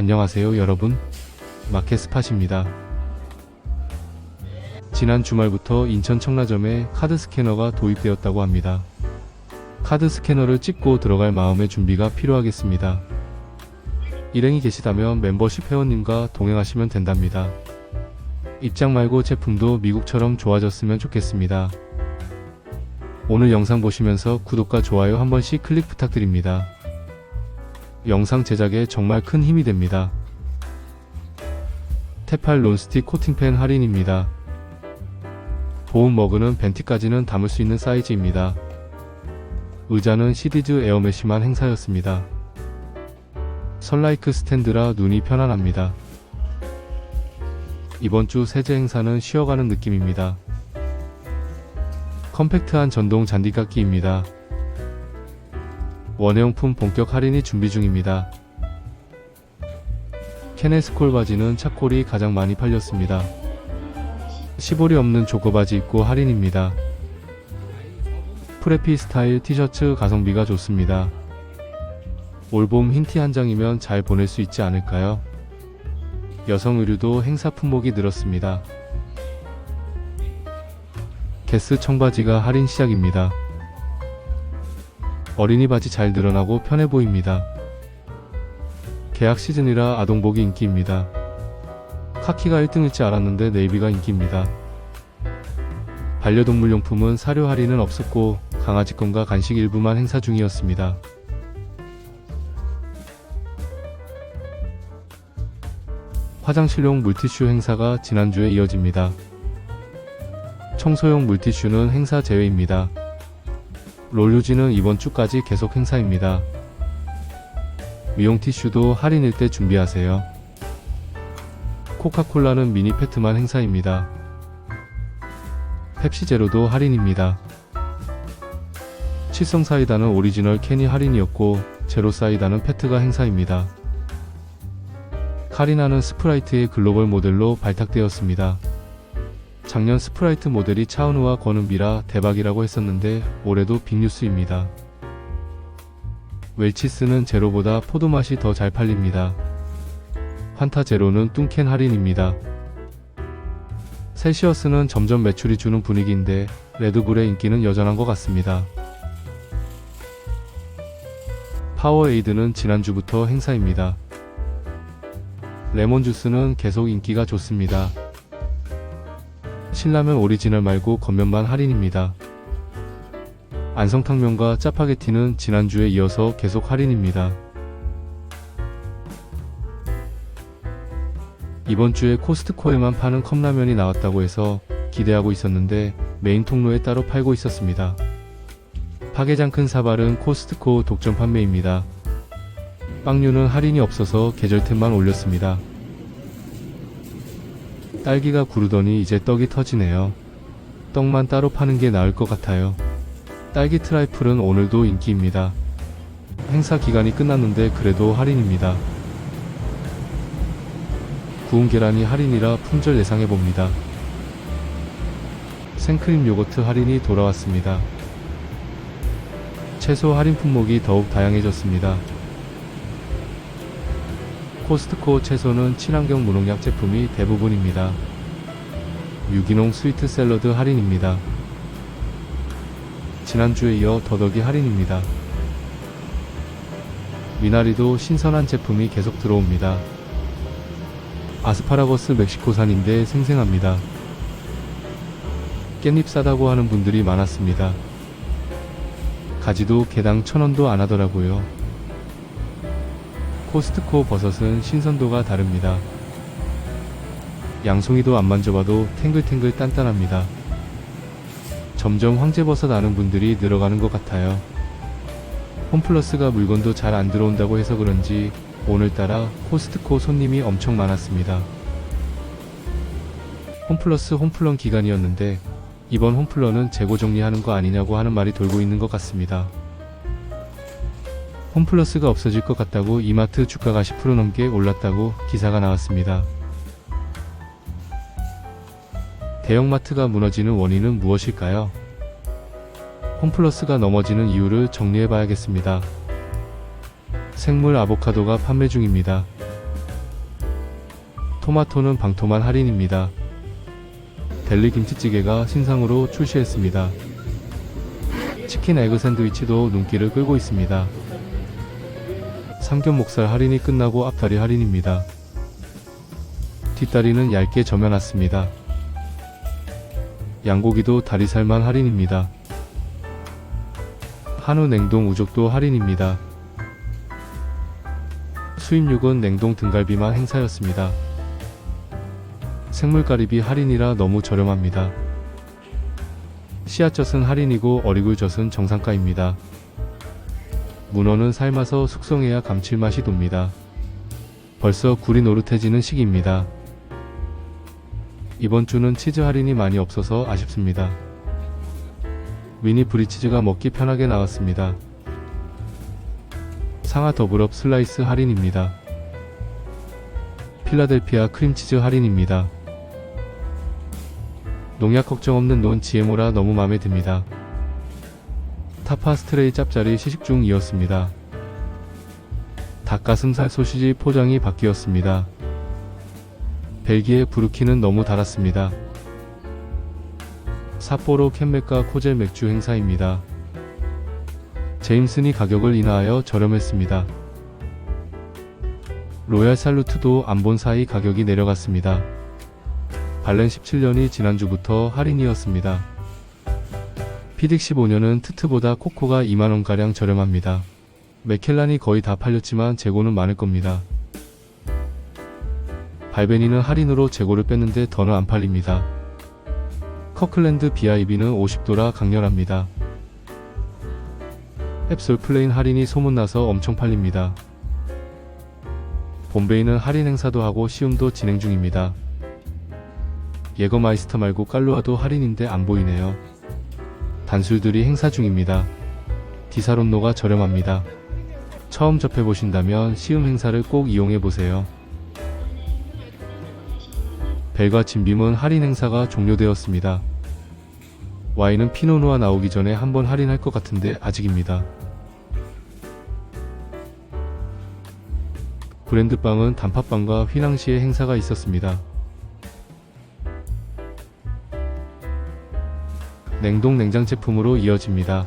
안녕하세요 여러분. 마켓스팟입니다. 지난 주말부터 인천 청라점에 카드 스캐너가 도입되었다고 합니다. 카드 스캐너를 찍고 들어갈 마음의 준비가 필요하겠습니다. 일행이 계시다면 멤버십 회원님과 동행하시면 된답니다. 입장 말고 제품도 미국처럼 좋아졌으면 좋겠습니다. 오늘 영상 보시면서 구독과 좋아요 한 번씩 클릭 부탁드립니다. 영상 제작에 정말 큰 힘이 됩니다. 테팔 론스틱 코팅팬 할인입니다. 보온 머그는 벤티까지는 담을 수 있는 사이즈입니다. 의자는 시디즈 에어메시만 행사였습니다. 선라이크 스탠드라 눈이 편안합니다. 이번 주 세제 행사는 쉬어가는 느낌입니다. 컴팩트한 전동 잔디깎기입니다. 원예용품 본격 할인이 준비 중입니다. 케네스콜 바지는 차콜이 가장 많이 팔렸습니다. 시볼이 없는 조거 바지 입고 할인입니다. 프레피 스타일 티셔츠 가성비가 좋습니다. 올봄 흰 티 한 장이면 잘 보낼 수 있지 않을까요? 여성 의류도 행사 품목이 늘었습니다. 게스 청바지가 할인 시작입니다. 어린이 바지 잘 늘어나고 편해 보입니다. 계약 시즌이라 아동복이 인기입니다. 카키가 1등일 줄 알았는데 네이비가 인기입니다. 반려동물 용품은 사료 할인은 없었고 강아지권과 간식 일부만 행사 중이었습니다. 화장실용 물티슈 행사가 지난주에 이어집니다. 청소용 물티슈는 행사 제외입니다. 롤유지는 이번 주까지 계속 행사입니다. 미용 티슈도 할인일 때 준비하세요. 코카콜라는 미니 페트만 행사입니다. 펩시 제로도 할인입니다. 칠성 사이다는 오리지널 캔이 할인이었고 제로 사이다는 페트가 행사입니다. 카리나는 스프라이트의 글로벌 모델로 발탁되었습니다. 작년 스프라이트 모델이 차은우와 권은비라 대박이라고 했었는데 올해도 빅뉴스입니다. 웰치스는 제로보다 포도 맛이 더 잘 팔립니다. 환타 제로는 뚱캔 할인입니다. 셀시어스는 점점 매출이 주는 분위기인데 레드불의 인기는 여전한 것 같습니다. 파워에이드는 지난주부터 행사입니다. 레몬주스는 계속 인기가 좋습니다. 신라면 오리지널 말고 겉면만 할인입니다. 안성탕면과 짜파게티는 지난주에 이어서 계속 할인입니다. 이번 주에 코스트코에만 파는 컵라면이 나왔다고 해서 기대하고 있었는데 메인 통로에 따로 팔고 있었습니다. 파게장 큰 사발은 코스트코 독점 판매입니다. 빵류는 할인이 없어서 계절템만 올렸습니다. 딸기가 구르더니 이제 떡이 터지네요. 떡만 따로 파는 게 나을 것 같아요. 딸기 트라이플은 오늘도 인기입니다. 행사 기간이 끝났는데 그래도 할인입니다. 구운 계란이 할인이라 품절 예상해 봅니다. 생크림 요거트 할인이 돌아왔습니다. 채소 할인 품목이 더욱 다양해졌습니다. 코스트코 채소는 친환경 무농약 제품이 대부분입니다. 유기농 스위트 샐러드 할인입니다. 지난주에 이어 더덕이 할인입니다. 미나리도 신선한 제품이 계속 들어옵니다. 아스파라거스 멕시코산인데 생생합니다. 깻잎 싸다고 하는 분들이 많았습니다. 가지도 개당 천원도 안 하더라고요. 코스트코 버섯은 신선도가 다릅니다. 양송이도 안 만져봐도 탱글탱글 단단합니다. 점점 황제버섯 아는 분들이 늘어가는 것 같아요. 홈플러스가 물건도 잘 안 들어온다고 해서 그런지 오늘따라 코스트코 손님이 엄청 많았습니다. 홈플러스 홈플런 기간이었는데 이번 홈플런은 재고 정리하는 거 아니냐고 하는 말이 돌고 있는 것 같습니다. 홈플러스가 없어질 것 같다고 이마트 주가가 10% 넘게 올랐다고 기사가 나왔습니다. 대형마트가 무너지는 원인은 무엇일까요? 홈플러스가 넘어지는 이유를 정리해 봐야겠습니다. 생물 아보카도가 판매 중입니다. 토마토는 방토만 할인입니다. 델리 김치찌개가 신상으로 출시했습니다. 치킨 에그 샌드위치도 눈길을 끌고 있습니다. 삼겹 목살 할인이 끝나고 앞다리 할인입니다. 뒷다리는 얇게 점여놨습니다. 양고기도 다리살만 할인입니다. 한우 냉동 우족도 할인입니다. 수입육은 냉동 등갈비만 행사였습니다. 생물가리비 할인이라 너무 저렴합니다. 씨앗젓은 할인이고 어리굴젓은 정상가입니다. 문어는 삶아서 숙성해야 감칠맛이 돕니다. 벌써 굴이 노릇해지는 시기입니다. 이번 주는 치즈 할인이 많이 없어서 아쉽습니다. 미니 브리치즈가 먹기 편하게 나왔습니다. 상하 더블업 슬라이스 할인입니다. 필라델피아 크림치즈 할인입니다. 농약 걱정 없는 논 GMO라 너무 마음에 듭니다. 타파 스트레이 짭짜리 시식 중이었습니다. 닭가슴살 소시지 포장이 바뀌었습니다. 벨기에 부르키는 너무 달았습니다. 삿포로 캔맥과 코젤 맥주 행사입니다. 제임슨이 가격을 인하하여 저렴했습니다. 로얄 살루트도 안 본 사이 가격이 내려갔습니다. 발렌 17년이 지난주부터 할인이었습니다. 피딕 15년은 트트보다 코코가 2만원가량 저렴합니다. 맥켈란이 거의 다 팔렸지만 재고는 많을 겁니다. 발베니는 할인으로 재고를 뺐는데 더는 안 팔립니다. 커클랜드 BIB는 50도라 강렬합니다. 앱솔 플레인 할인이 소문나서 엄청 팔립니다. 봄베이는 할인 행사도 하고 시음도 진행 중입니다. 예거마이스터 말고 깔루아도 할인인데 안 보이네요. 단술들이 행사 중입니다. 디사론노가 저렴합니다. 처음 접해보신다면 시음 행사를 꼭 이용해보세요. 벨과 진빔은 할인 행사가 종료되었습니다. 와인은 피노누아 나오기 전에 한번 할인할 것 같은데 아직입니다. 브랜드빵은 단팥빵과 휘낭시에 행사가 있었습니다. 냉동 냉장 제품으로 이어집니다.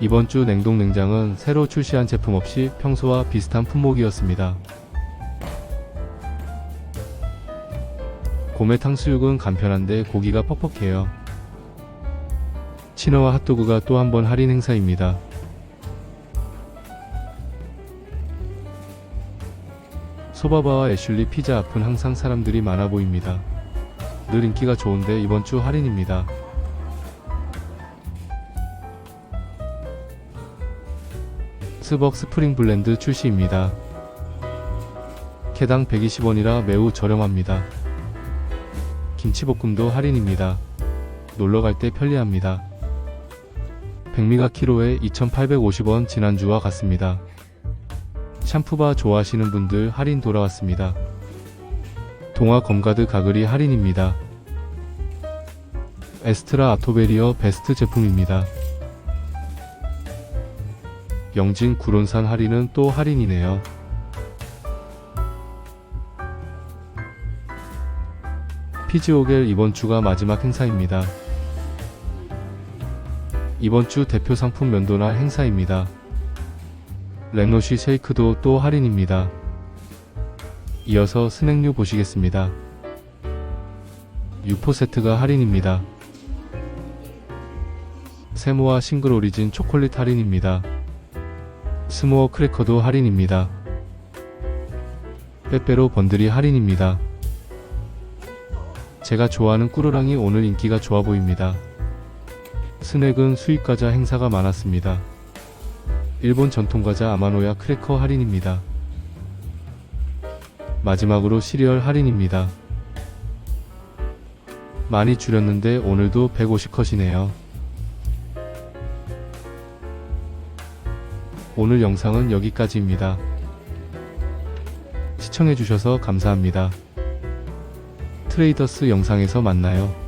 이번 주 냉동 냉장은 새로 출시한 제품 없이 평소와 비슷한 품목이었습니다. 고메 탕수육은 간편한데 고기가 퍽퍽해요. 치너와 핫도그가 또 한 번 할인 행사입니다. 소바바와 애슐리 피자 앞은 항상 사람들이 많아 보입니다. 늘 인기가 좋은데 이번 주 할인입니다. 스벅 스프링 블렌드 출시입니다. 개당 120원이라 매우 저렴합니다. 김치볶음도 할인입니다. 놀러 갈 때 편리합니다. 백미가 키로에 2,850원 지난주와 같습니다. 샴푸바 좋아하시는 분들 할인 돌아왔습니다. 동화 검가드 가글이 할인입니다. 에스트라 아토베리어 베스트 제품입니다. 영진 구론산 할인은 또 할인이네요. 피지오겔 이번 주가 마지막 행사입니다. 이번 주 대표 상품 면도날 행사입니다. 렉노시 쉐이크도 또 할인입니다. 이어서 스낵류 보시겠습니다. 유포 세트가 할인입니다. 세모와 싱글 오리진 초콜릿 할인입니다. 스모어 크래커도 할인입니다. 빼빼로 번들이 할인입니다. 제가 좋아하는 꾸르랑이 오늘 인기가 좋아 보입니다. 스낵은 수입과자 행사가 많았습니다. 일본 전통과자 아마노야 크래커 할인입니다. 마지막으로 시리얼 할인입니다. 많이 줄였는데 오늘도 150컷이네요. 오늘 영상은 여기까지입니다. 시청해주셔서 감사합니다. 트레이더스 영상에서 만나요.